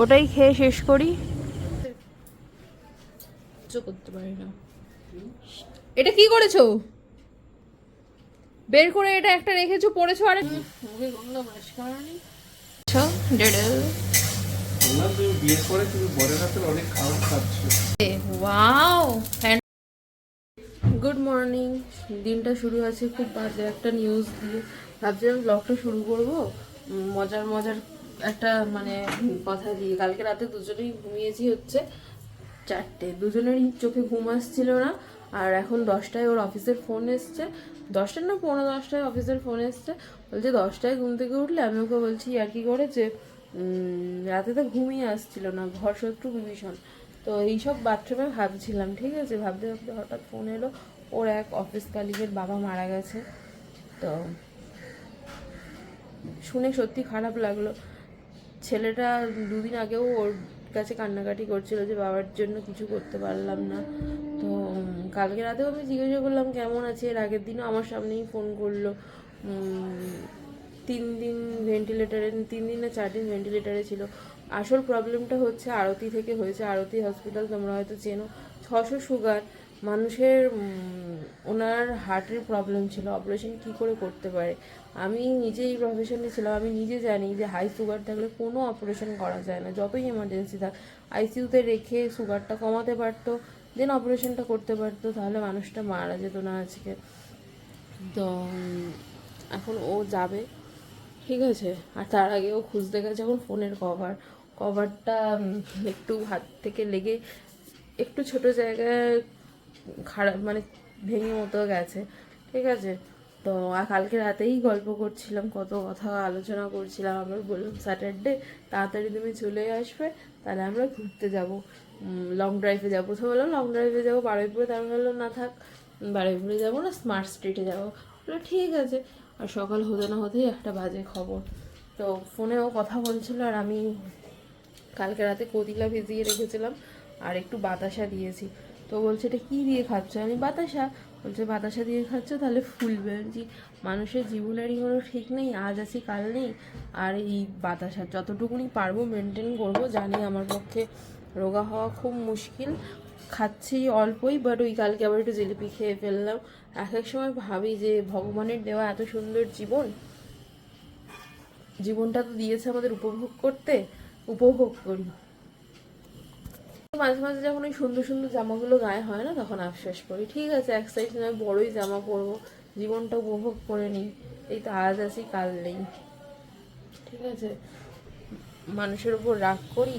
ওটাই খেয়ে শেষ করি। করতে পারি না। এটা কি করেছ? বের করে এটা একটা রেখেছো পড়েছো আরে গুড মর্নিং দিনটা শুরু আছে খুব বাজে একটা নিউজ দিয়ে। ভাবছিলাম ব্লগটা শুরু করব। মজার মজার একটা মানে কথা দিয়ে, কালকে রাতে দুজনেই ঘুমিয়েছি হচ্ছে চারটে। দুজনেরই চোখে ঘুম আসছিল না, আর এখন দশটায় ওর অফিসের ফোন এসছে। দশটায় না পনেরো দশটায় অফিসের ফোন এসছে। বলছে, দশটায় ঘুম থেকে উঠলে? আমি ওকে বলছি, আর কি করে যে রাতে তো ঘুমিয়ে আসছিল না, ঘর শত্রু বিভীষণ তো এইসব বাথরুমে ভাবছিলাম, ঠিক আছে? ভাবতে ভাবতে হঠাৎ ফোন এলো, ওর এক অফিস কালিগের বাবা মারা গেছে। তো শুনে সত্যি খারাপ লাগল। ছেলেটা দুদিন আগেও ওর কাছে কান্নাকাটি করছিল যে বাবার জন্য কিছু করতে পারলাম না। তো কালকে রাতেও আমি জিজ্ঞাসা করলাম, কেমন আছে? এর আগের দিনও আমার সামনেই ফোন করল। তিন দিন ভেন্টিলেটারে তিন দিন না চার দিন ভেন্টিলেটারে ছিল। আসল প্রবলেমটা হচ্ছে আরতি থেকে হয়েছে। আরতি হসপিটাল তোমরা হয়তো চেনো। ছশো সুগার মানুষের ওনার হার্টের প্রবলেম ছিল অপারেশন কি করে করতে পারে? আমি নিজেই প্রফেশনে ছিলাম, আমি নিজে জানি যে হাই সুগার থাকলে কোনো অপারেশন করা যায় না, যতই এমার্জেন্সি থাক। আইসিইউতে রেখে সুগারটা কমাতে পারতো দেন অপারেশনটা করতে পারতো, তাহলে মানুষটা মারা যেত না আজকে। তো এখন ও যাবে, ঠিক আছে? আর তার আগে ও খুঁজতে গেছে এখন ফোনের কভার কভারটা একটু হাত থেকে লেগে একটু ছোট জায়গায় খারাপ মানে ভেঙে মতো গেছে। ঠিক আছে? তো কালকে রাতেই গল্প করছিলাম, কত কথা আলোচনা করছিলাম। আমরা বললাম স্যাটারডে তাড়াতাড়ি তুমি চলে আসবে, তাহলে আমরা ঘুরতে যাব। লং ড্রাইভে যাব। প্রথমে বললাম লং ড্রাইভে যাব, বারুইপুরে? তারপর বললাম না থাক, বারুইপুরে যাব না স্মার্ট স্ট্রিটে যাব। বলল, ঠিক আছে। আর সকাল হতে না হতেই একটা বাজে খবর। তো ফোনেও কথা বলছিল, আর আমি কালকে রাতে কদিলা ভিজিয়ে রেখেছিলাম, আর একটু বাতাসা দিয়েছি। তো বলছে, এটা কী দিয়ে খাচ্ছ? আমি, বাতাসা। বলছে, বাতাসা দিয়ে খাচ্ছ তাহলে ফুলবে। বলছি, মানুষের জীবনেরই কোনো ঠিক নেই, আজ আছি, কাল নেই। আর এই বাতাসা, যতটুকুনি পারব মেনটেন করব, জানি আমার পক্ষে রোগা হওয়া খুব মুশকিল। খাচ্ছি অল্পই বাট ওই কালকে আবার একটু জিলিপি খেয়ে ফেললাম। এক এক সময় ভাবি যে, ভগবানের দেওয়া এত সুন্দর জীবন, জীবনটা তো দিয়েছে আমাদের উপভোগ করতে, উপভোগ করি। মাঝে মাঝে যখন ওই সুন্দর সুন্দর জামাগুলো গায়ে হয় না, তখন আফসোস করি। ঠিক আছে, এক সাইজ নয়, বড়ই জামা পরবো, জীবনটা উপভোগ করে নিই। এই তো আজ আছি, কাল নেই। ঠিক আছে, মানুষের উপর রাগ করি,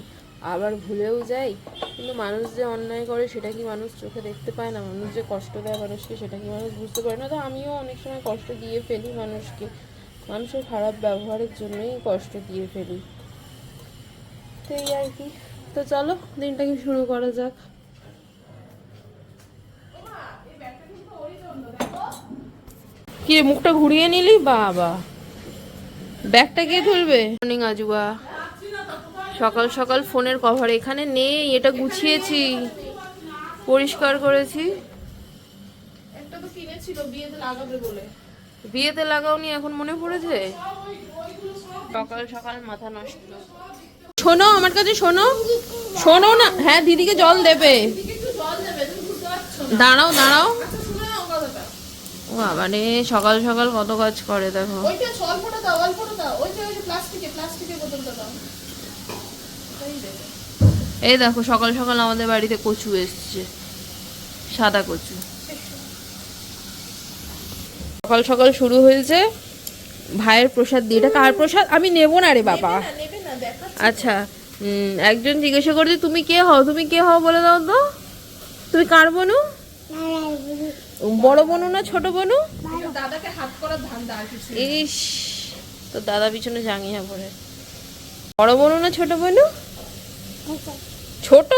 আবার ভুলেও যাই, কিন্তু মানুষ যে অন্যায় করে, সেটা কি মানুষ চোখে দেখতে পায় না? মানুষ যে কষ্ট দেয় মানুষকে, সেটা কি মানুষ বুঝতে পারে না? তো আমিও অনেক সময় কষ্ট দিয়ে ফেলি মানুষকে। মানুষের খারাপ ব্যবহারের জন্যই কষ্ট দিয়ে ফেলি। তো এই আর কি। তো চলো দিনটাকে শুরু করা যাক। কি রে, মুখটা ঘুরিয়ে নিলি? বাবা। ব্যাগটা কে তুলবে মর্নিং আজুবা। সকাল সকাল ফোনের কভার এখানে নেই এটা গুছিয়েছি। পরিষ্কার করেছি। একটা তো কিনেছিল বিয়েতে লাগাবে বলে। বিয়েতে লাগাওনি এখন মনে পড়েছে? সকাল সকাল মাথা নষ্ট। শোনো আমার কাছে শোনো। শোনো না হ্যাঁ দিদিকে জল দেবে। দাঁড়াও দাঁড়াও। ও বাবা রে সকাল সকাল কত কাজ করে দেখো। এই দেখো সকাল সকাল আমাদের বাড়িতে কচু এসছে। সাদা কচু। সকাল সকাল শুরু হয়েছে। ভাইয়ের প্রসাদ দিয়ে এটা কার প্রসাদ? আমি নেব না রে বাবা। আচ্ছা একজন জিজ্ঞাসা করছে তুমি কে হও? তুমি কে হও বলে দাও তো। তুমি কার বনু? বড় বনু না ছোট বনু? দাদাকে হাত করার ধান্দা ইস তো দাদা পিছনে জাঙিয়া পড়ে। বড় বনু না ছোট বনু? ছোট?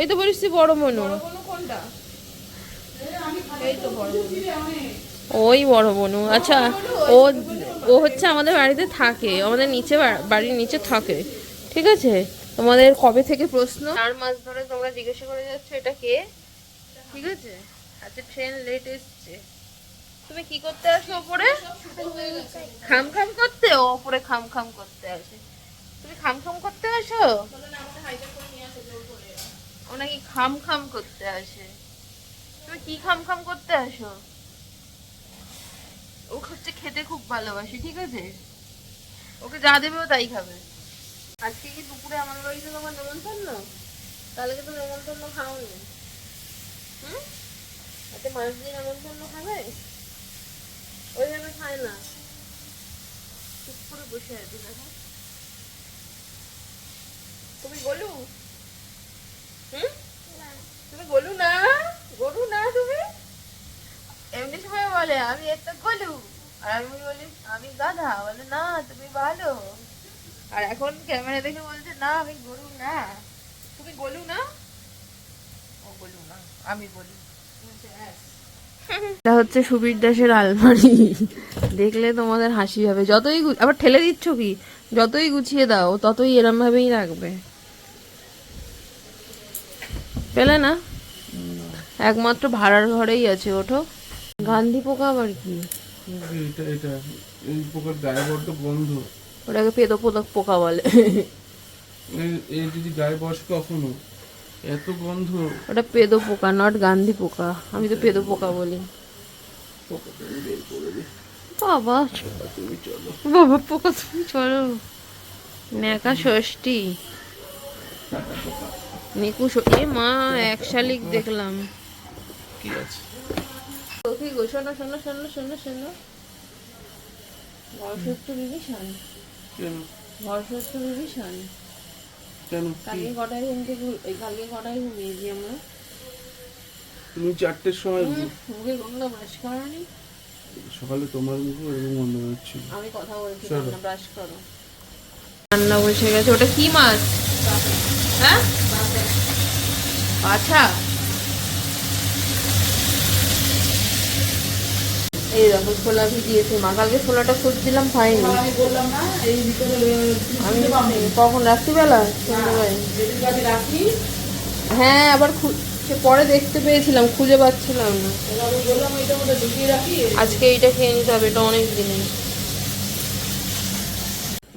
এই তো বলিস তুই বড় বনু। ওই বড় বনু। আচ্ছা ও ও হচ্ছে আমাদের বাড়িতে থাকে, আমাদের নিচে বাড়ির নিচে থাকে, ঠিক আছে? তোমাদের কবে থেকে প্রশ্ন? চার মাস ধরে তোমরা জিজ্ঞাসা করে যাচ্ছ এটা কে? ঠিক আছে? আচ্ছা ট্রেন লেট এসছে। তুমি কি করতে আসো ওপরে? খাম খাম করতে? ও ওপরে খাম খাম করতে আসে। তুমি খাম খাম করতে আসো? ও নাকি খাম খাম করতে আসে। তুমি কি খাম খাম করতে আসো? ও হচ্ছে খেতে খুব ভালোবাসে, ঠিক আছে? ওকে যা দেবে ও তাই খাবে। আজকে কি দুপুরে আমার বাড়িতে তোমার নেমন্তন্ন কালকে তো নেমন্তন্ন খাওনি? হুম? এতে মাছ দিয়ে নেমন্তন্ন খাবে ওইভাবে খায় না। চুপ করে বসে আছে, দেখো। তুমি গলু? হুম? তুমি গলু না? গলু না তুমি? এমনি সময় বলে আমি একটা গলু আর আমি বলি আমি গাধা। বলে না তুমি ভালো। আর এখন ক্যামেরা দেখে বলছে না আমি গরু না। তুমি গলু না? ও গলু না আমি বলি। এটা হচ্ছে সুবীর দাসের আলমারি। দেখলে তোমাদের হাসি হবে। যতই আবার ঠেলে দিচ্ছ কি? যতই গুছিয়ে দাও ততই এরম ভাবেই রাখবে। পেলে না। একমাত্র ভাড়ার ঘরেই আছে ওঠো। গান্ধী পোকা আবার কি? এটা এটা এই পোকার গায়ে বড্ড গন্ধ। ওটাকে পেদো পোকা পোকা বলে। এই- যদি গায়ে বসে কখনো এত গন্ধ। ওটা পেদো পোকা নট গান্ধী পোকা। আমি তো পেদো পোকা বলি। বাবা তুমি চলো। বাবা পোকা তুমি চলো। ন্যাকা ষষ্ঠী। নিকু এ মা এক শালিক দেখলাম। কি আছে? ওকে গো শোনো শোনো শোনো শোনো শোনো। বর্ষত্ব বিভীষণ কেন? বর্ষত্ব বিভীষণ কালকে কটায় ঘুম থেকে কালকে কটায় ঘুমিয়েছি আমরা? তুমি চারটের সময় মুখে গঙ্গা ব্রাশ করানি? সকালে তোমার মুখে এরকম মনে হচ্ছিল আমি কথা বলছি না ব্রাশ করো। রান্না বসে গেছে। ওটা কি মাছ? হ্যাঁ? আচ্ছা। এই দেখো ছোলা ভিজিয়েছে মা। কালকে ছোলাটা খুঁজছিলাম পাইনি আমি কখন? রাত্রিবেলা? হ্যাঁ আবার সে পরে দেখতে পেয়েছিলাম খুঁজে পাচ্ছিলাম না। আজকে এইটা খেয়ে নিতে হবে এটা অনেক দিনের।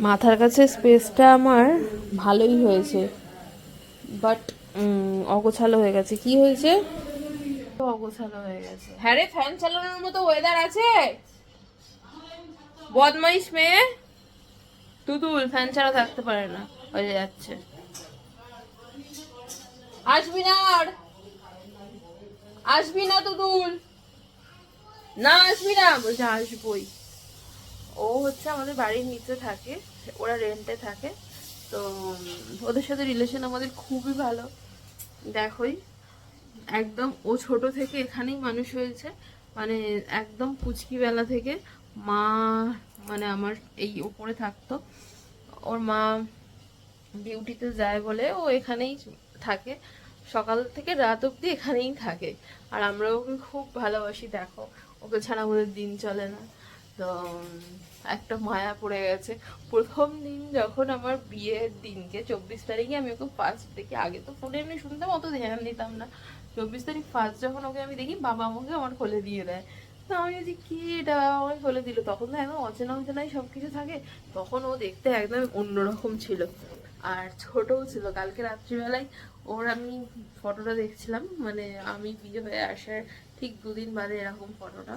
মাথার কাছে স্পেসটা আমার ভালোই হয়েছে। বাট অগোছালো হয়ে গেছে। কি হয়েছে? অগোছালো হয়ে গেছে। হ্যাঁ রে, ফ্যান চালানোর মতো ওয়েদার আছে? বদমাইশ মেয়ে। তুতুল, ফ্যান ছাড়া থাকতে পারে না। হয়ে যাচ্ছে। আসবি না আর। আসবি না তুতুল। না, আসবি না। বলছে, আসবই। ও হচ্ছে আমাদের বাড়ির নিচে থাকে। ওরা রেন্টে থাকে। তো ওদের সাথে রিলেশন আমাদের খুবই ভালো। দেখোই। একদম ও ছোট থেকে এখানেই মানুষ হয়েছে। মানে একদম কুচকি বেলা থেকে মা মানে আমার এই ওপরে থাকতো। ওর মা ডিউটিতে যায় বলে ও এখানেই থাকে। সকাল থেকে রাত অবধি এখানেই থাকে। আর আমরা ওকে খুব ভালোবাসি, দেখো। ওকে ছাড়া আমাদের দিন চলে না। তো, একটা মায়া পড়ে গেছে। প্রথম দিন যখন আমার বিয়ের দিনকে, চব্বিশ তারিখে আমি ওকে ফার্স্ট দেখি আগে তো ফোনে এমনি শুনতাম, অত ধ্যান দিতাম না। চব্বিশ তারিখ ফার্স্ট যখন ওকে আমি দেখি, বাবা আমাকে আমার কোলে দিয়ে দেয়। তো আমি বলছি, কি এটা? আমাকে কোলে দিল? তখন তো একদম অচেনা অচেনাই সব কিছু থাকে। তখন ও দেখতে একদম অন্যরকম ছিল। আর ছোটও ছিল। কালকে রাত্রিবেলায় ওর আমি ফটোটা দেখছিলাম। মানে আমি বিয়ে হয়ে আসার ঠিক দুদিন বাদে এরকম ফটোটা।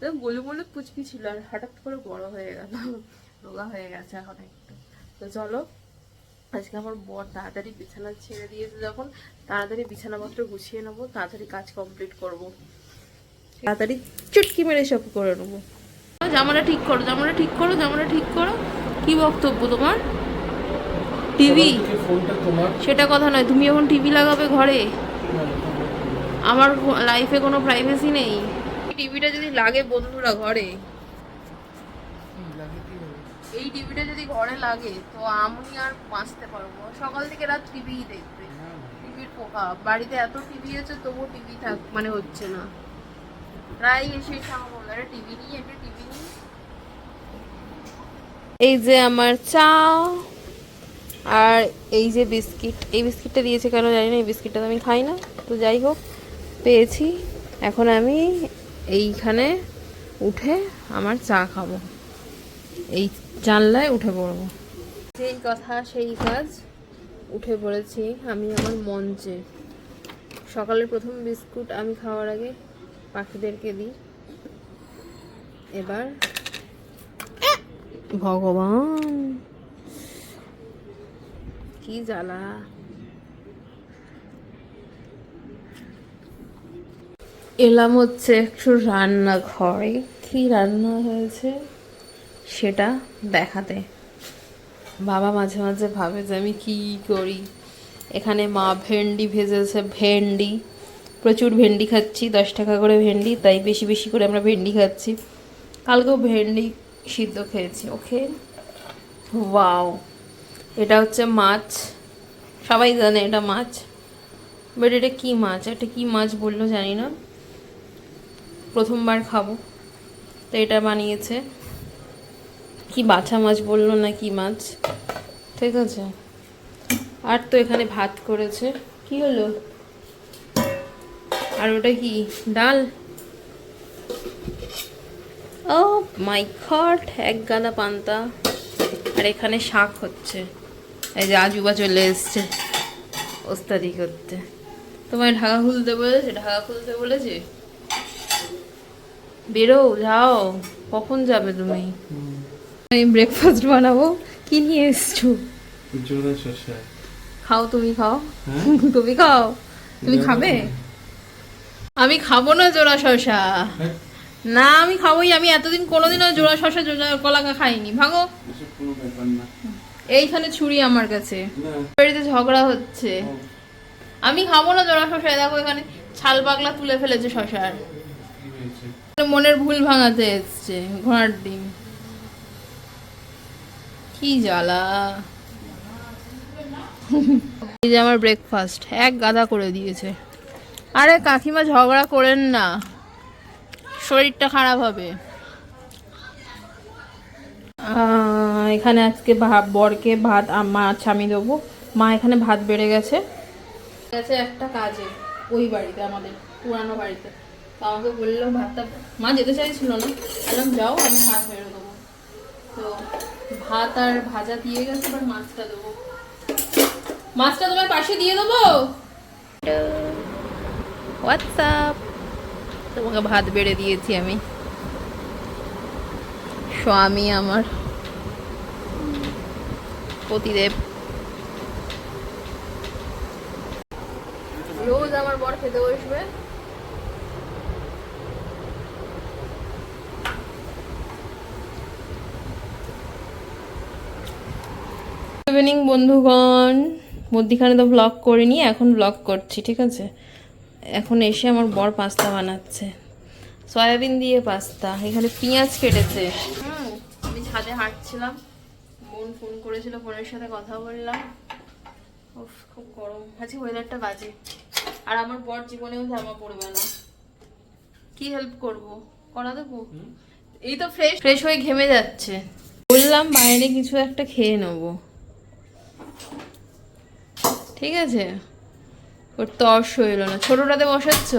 তো গোলু গোলু কুচকি ছিল আর হঠাৎ করে বড় হয়ে গেল। রোগা হয়ে গেছে এখন একটু। তো চলো, আজকে আমার বর তাড়াতাড়ি বিছানা ছেড়ে দিয়েছে যখন। তাড়াতাড়ি বিছানাপত্র গুছিয়ে নেব তাড়াতাড়ি কাজ কমপ্লিট করব। তাড়াতাড়ি চুটকি মেরে সব করে নেব। জামাটা ঠিক করো জামাটা ঠিক করো জামাটা ঠিক করো। কি বক্তব্য তোমার? টিভি? তোমার সেটা কথা নয় তুমি এখন টিভি লাগাবে ঘরে? আমার লাইফে কোনো প্রাইভেসি নেই। টিভিটা যদি লাগে বন্ধুরা ঘরে। এই টিভিটা যদি ঘরে লাগে তো আমি আর বাঁচতে পারব সকাল থেকে রাত টিভিই দেখবে। বাড়িতে এত টিভি আছে তবুও টিভি থাক মানে হচ্ছে না। প্রায় এসে এসে আমার বলে আরে টিভি নিয়ে একটা টিভি নিয়ে। এই যে আমার চা আর এই যে বিস্কিট। এই বিস্কিটটা দিয়েছে কেন জানি না এই বিস্কিটটা তো আমি খাই না। তো যাই হোক পেয়েছি। এখন আমি এইখানে উঠে আমার চা খাব। এই জানলায় উঠে পড়ব। যেই কথা সেই কাজ। উঠে পড়েছি, আমি আমার মঞ্চে। সকালের প্রথম বিস্কুট আমি খাওয়ার আগে পাখিদেরকে দিই। এবার ভগবান! কি জ্বালা! এলাম হচ্ছে একটু রান্নাঘরে। কি রান্না হয়েছে সেটা দেখাতে। বাবা মাঝে মাঝে ভাবে যে আমি কি করি? এখানে মা ভেন্ডি ভেজেছে, ভেন্ডি। প্রচুর ভেন্ডি খাচ্ছি, দশ টাকা করে ভেন্ডি, তাই বেশি বেশি করে আমরা ভেন্ডি খাচ্ছি। কালকেও ভেন্ডি সিদ্ধ খেয়েছি, ওকে? ওয়াও। এটা হচ্ছে মাছ। সবাই জানে এটা মাছ। বাট এটা কী মাছ? এটা কী মাছ বলল জানি না। প্রথমবার খাব। তো এটা বানিয়েছে। কি বাছা মাছ বলল না কি মাছ? ঠিক আছে। আর তো এখানে ভাত করেছে। কি হলো? আর ওটা কি? ডাল? ও মাই খট এক গাদা পান্তা। আর এখানে শাক হচ্ছে। এই যে আজুবা চলে এসছে ওস্তাদি করতে। তোমায় ঢাকা খুলতে বলেছে ঢাকা খুলতে বলেছে? বেরো যাও। কখন যাবে তুমি? আমি ব্রেকফাস্ট বানাবো। কি নিয়ে এসছো? জোড়া শসা। খাও তুমি খাও। হ্যাঁ? তুমি খাও। তুমি খাবে? আমি খাব না জোড়া শশা হ্যাঁ, না আমি খাবোই। আমি এতদিন কোনোদিনও জোড়া শশা জোড়া কলাকা খাইনি। না। এইখানে ছুরি আমার কাছে। বাড়িতে ঝগড়া হচ্ছে। আমি খাব না জোড়া শশা দেখো এখানে ছাল পাগলা তুলে ফেলেছে শশার মনের ভুল ভাঙাতে এসছে ঘোড়ার ডিম। কি জ্বালা। এই যে আমার ব্রেকফাস্ট এক গাদা করে দিয়েছে। আরে কাকিমা ঝগড়া করেন না। শরীরটা খারাপ হবে। এখানে আজকে ভা- বরকে ভাত মাছ আমি দেবো। মা এখানে ভাত বেড়ে গেছে। গেছে একটা কাজে, ওই বাড়িতে, আমাদের পুরানো বাড়িতে। তো আমাকে বলল ভাতটা, মা যেতে চাইছিল না। বললাম, যাও, আমি ভাত বেড়ে দেবো। তো ভাত আর ভাজা দিয়ে গেছে এবার মাছটা দেবো। মাছটা তোমার পাশে দিয়ে দেবো? হোয়াটসঅ্যাপ তোমাকে ভাত বেড়ে দিয়েছি আমি। স্বামী আমার। পতিদেব। রোজ আমার বর খেতে বসবে। ইভিনিং বন্ধুগণ। মধ্যিখানে তো ব্লগ করিনি এখন ব্লগ করছি ঠিক আছে? এখন এসে আমার বর পাস্তা বানাচ্ছে। সয়াবিন দিয়ে পাস্তা এখানে পেঁয়াজ কেটেছে। হুম আমি ছাদে হাঁটছিলাম। বোন ফোন করেছিল ফোনের সাথে কথা বললাম। উফ খুব গরম। আজকে ওয়েদারটা বাজে। আর আমার বর জীবনেও জামা পরবে না। কি হেল্প করব? করা দেবো? এই তো ফ্রেশ ফ্রেশ হয়ে ঘেমে যাচ্ছে। বললাম বাইরে কিছু একটা খেয়ে নেব। ঠিক আছে? ওর তর্স হইল না। ছোটটাতে বসাচ্ছ?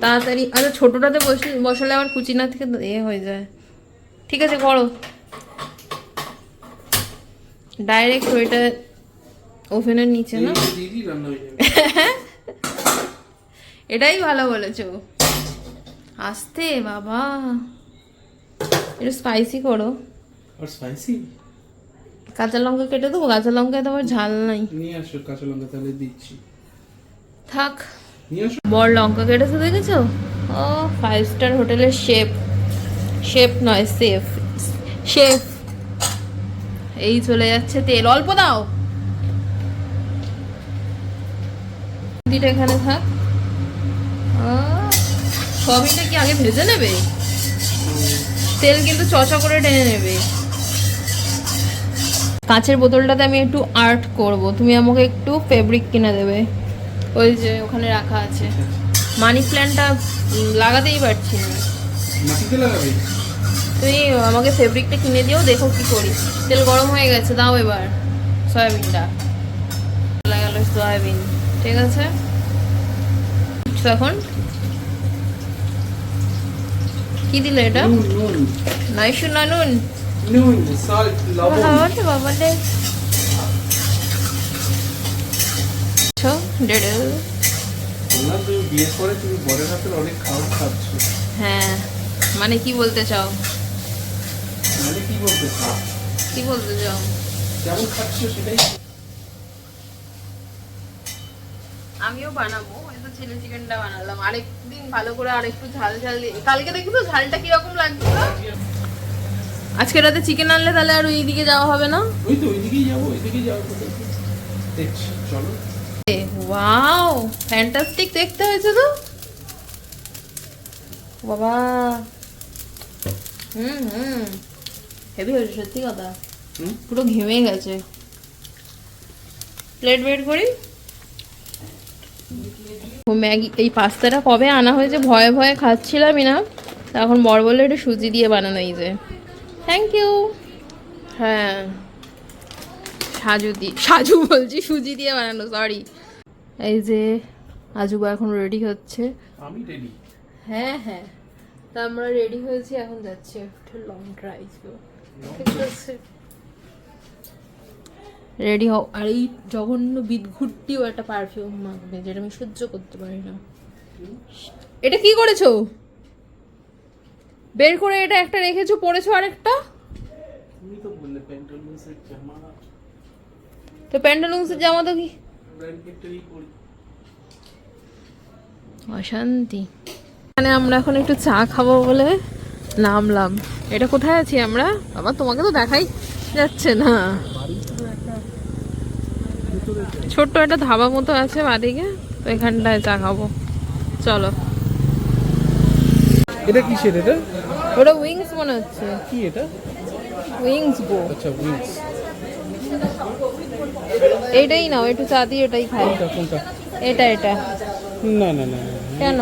তাড়াতাড়ি আচ্ছা ছোটটাতে বসে বসালে আবার কুচিনা থেকে এ হয়ে যায়। ঠিক আছে করো। ডাইরেক্ট ওইটা ওভেনের নিচে না? এটাই ভালো বলেছ। আসতে বাবা। একটু স্পাইসি করো। আর স্পাইসি কাঁচা লঙ্কা কেটে দেবো? কাঁচা লঙ্কায় তো আবার ঝাল নাই। নিয়ে আসো কাঁচা লঙ্কা তাহলে দিচ্ছি। থাক। বড় লঙ্কা কেটেছে দেখেছ? ও ফাইভ স্টার হোটেলের শেফ। শেফ নয় সেফ শেফ। এই চলে যাচ্ছে তেল। অল্প দাও। দিটা এখানে থাক। আহ, সয়াবিনটা কি আগে ভেজে নেবে? তেল কিন্তু চচা করে টেনে নেবে। কাঁচের বোতলটাতে আমি একটু আর্ট করব। তুমি আমাকে একটু ফেব্রিক কিনে দেবে। ওই যে ওখানে রাখা আছে। মানি প্ল্যান্টটা লাগাতেই পারছি না। তুমি আমাকে ফেব্রিকটা কিনে দিও দেখো কি করি। তেল গরম হয়ে গেছে দাও এবার। সয়াবিনটা। লাগালো সয়াবিন ঠিক আছে? এখন? কি দিলে এটা? নাইশু না নুন? নুন সল্ট লবণ হ্যাঁ মানে কি বলতে চাও? মানে কি বলতে চাও? কি বলতে চাও? যেমন খাচ্ছ সেটাই। আমিও বানাবো হয়তো চিলি চিকেনটা বানালাম। আরেকদিন ভালো করে আরেকটু ঝাল ঝাল দিয়ে কালকে দেখি তো ঝালটা কীরকম লাগছিল। আজকে রাতে চিকেন আনলে তাহলে আর ওই দিকে যাওয়া হবে না? ওই তো ওইদিকেই যাব ওইদিকেই যাব? দেখছি চলো। ওয়াও ফ্যান্টাস্টিক দেখতে হয়েছে তো। বাবা। হুম হুম। হেভি হয়েছে সত্যি কথা। পুরো ঘেমে গেছে। প্লেট বের করি। ও ম্যাগি এই পাস্তাটা কবে আনা হয়েছে? ভয়ে ভয়ে খাচ্ছিলামই না। তা এখন বড় বলে একটু সুজি দিয়ে বানানো এই যে। থ্যাংক ইউ হ্যাঁ। সাজু দিয়ে সাজু বলছি সুজি দিয়ে বানানো সরি এই যে আজুবা এখন রেডি হচ্ছে। আমি রেডি হ্যাঁ হ্যাঁ। তা আমরা রেডি হয়েছি এখন যাচ্ছি একটু লং ড্রাইভ ঠিক আছে। রেডি হও। আর এই জঘন্য বিদঘুটটিও একটা পারফিউম মাখবে যেটা আমি সহ্য করতে পারি না। এটা কি করেছ? বের করে এটা একটা রেখেছো পরেছো আরেকটা? তুমি তো বললে প্যান্টালুন্সের জামা। তো প্যান্টালুন্সের জামা তো কি? অশান্তি। এখানে আমরা এখন একটু চা খাব বলে নামলাম। এটা কোথায় আছি আমরা? বাবা তোমাকে তো দেখাই যাচ্ছে না। ছোট্ট একটা ধাবা মতো আছে বাদিকে তো এখানটায় চা খাব। চলো। এটা কিসের এটা? ওটা উইংস মনে হচ্ছে। কি এটা? উইংস গো আচ্ছা উইংস এইটাই নাও একটু চা দিয়ে এটাই খাই। কোনটা কোনটা? এটা এটা। না না না। কেন?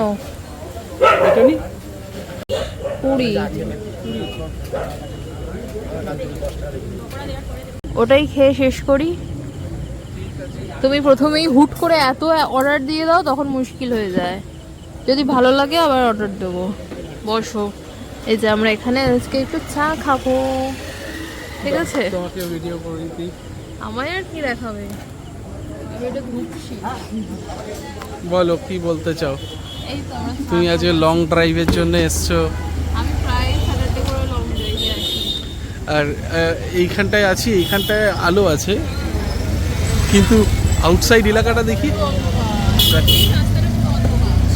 এটা নি? কুড়ি। ওটাই খেয়ে শেষ করি। তুমি প্রথমেই হুট করে এত অর্ডার দিয়ে দাও তখন মুশকিল হয়ে যায়। যদি ভালো লাগে আবার অর্ডার দেবো। বসো। এই যে আমরা এখানে আজকে একটু চা খাব। ঠিক আছে? তোমাকে ভিডিও করে দিতে আমায় আর কি দেখাবে? বলো কি বলতে চাও? তুমি আজকে লং ড্রাইভের জন্য এসছো। আমি প্রায় স্যাটারডে করে লং ড্রাইভে আসি আর এইখানটায় আছি এইখানটায় আলো আছে। কিন্তু আউটসাইড এলাকাটা দেখি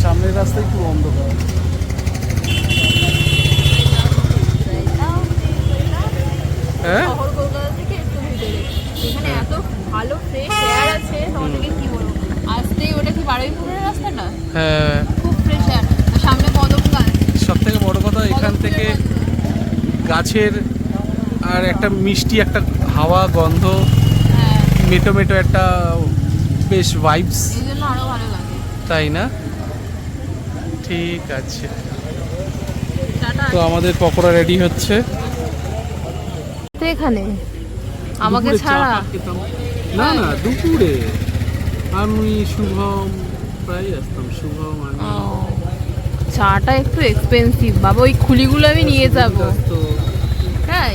সামনের রাস্তায় পুরো অন্ধকার। হ্যাঁ? শহর কলকাতা থেকে একটু ভিতরে এখানে এত ভালো ফ্রেশ এয়ার আছে তোমাদেরকে কি বলব? আসতেই ওটা কি বারুইপুরের রাস্তাটা হ্যাঁ। খুব ফ্রেশ এয়ার সামনে কদম গাছ সব থেকে বড় কথা এখান থেকে গাছের আর একটা মিষ্টি একটা হাওয়া গন্ধ হ্যাঁ। মেটো মেটো একটা বেশ ভাইবস তাই না? ঠিক আছে। তো আমাদের পকোড়া রেডি হচ্ছে। তো এখানে? আমাকে ছাড়া। না না দুপুরে। আমি শুভম প্রায় আসতাম শুভম চাটা একটু এক্সপেন্সিভ বাবা ওই খুলিগুলো আমি নিয়ে যাব। তো তাই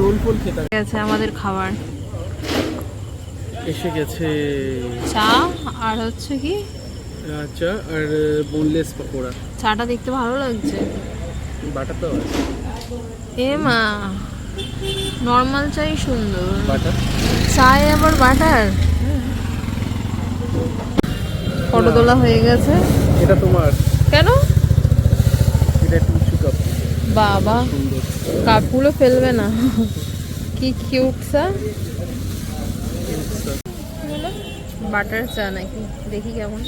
রোল ফোল ঠিক আছে আমাদের খাবার। এসে গেছে চা আর হচ্ছে কি? আচ্ছা আর বোনলেস পকোড়া। চাটা দেখতে ভালো লাগছে। বাটার তো আছে। এ মা নর্মাল চাই সুন্দর। চায়ে আবার বাটার? ফটো তোলা হয়ে গেছে। এটা তোমার? কেন? এটা একটু উঁচু কাপ বাবা কাপগুলো ফেলবে না। কি কিউট সা বাটার চা নাকি? দেখি কেমন।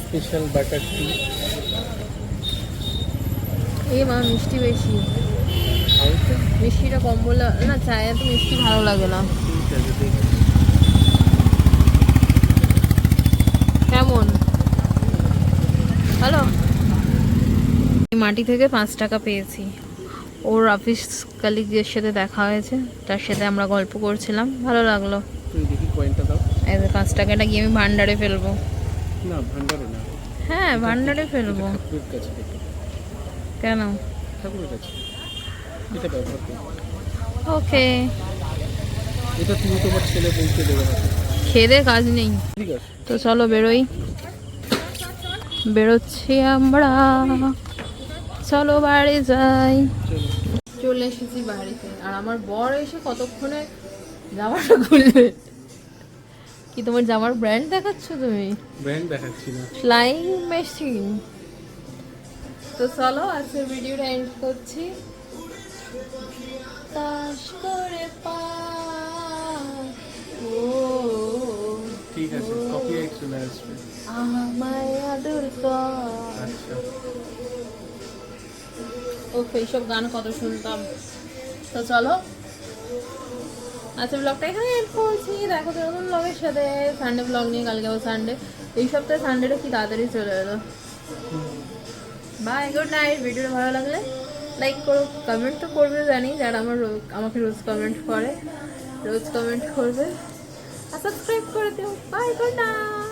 স্পেশাল বাটার টি এ মা মিষ্টি বেশি। মিষ্টিটা কম বলে না চায়ে তো মিষ্টি ভালো লাগে না। কেমন? হ্যালো মাটি থেকে পাঁচ টাকা পেয়েছি। ওর অফিস কালিগের সাথে দেখা হয়েছে তার সাথে আমরা গল্প করছিলাম। ভালো লাগল। পাঁচ টাকাটা গিয়ে আমি ভান্ডারে ফেলব। হ্যাঁ ভান্ডারে ফেলব। কেন? ঠাকুরের কাছে। এটা ব্যবহার করো ওকে। এটা তুমি তোমার ছেলে বউকে দেবে খেদে কাজ নেই। তো চলো বেরোই। বেরোচ্ছি আমরা। চলো বাড়ি যাই। চলে এসেছি বাড়িতে। আর আমার বর এসে কতক্ষণে জামাটা খুলবে? কি তোমার জামার ব্র্যান্ড দেখাচ্ছ তুমি? ব্র্যান্ড দেখাচ্ছি না। ফ্লাইং মেশিন তো চলো আজকের ভিডিওটা এন্ড করছি। আসবে আমায় আদর কর এইসব গান কত শুনতাম। তো চলো। আচ্ছা ব্লগটা এখানে এন্ড করছি। দেখো তো নতুন ব্লগের সাথে সানডে ব্লগ নিয়ে, কালকে আবার সানডে এই সপ্তাহে সানডেটা কি তাড়াতাড়ি চলে এলো? বাই গুড নাইট ভিডিওটা ভালো লাগলে লাইক করো কমেন্ট তো করবে জানি, যারা আমার আমাকে রোজ কমেন্ট করে, রোজ কমেন্ট করবে। আর সাবস্ক্রাইব করে দিও। Bye good night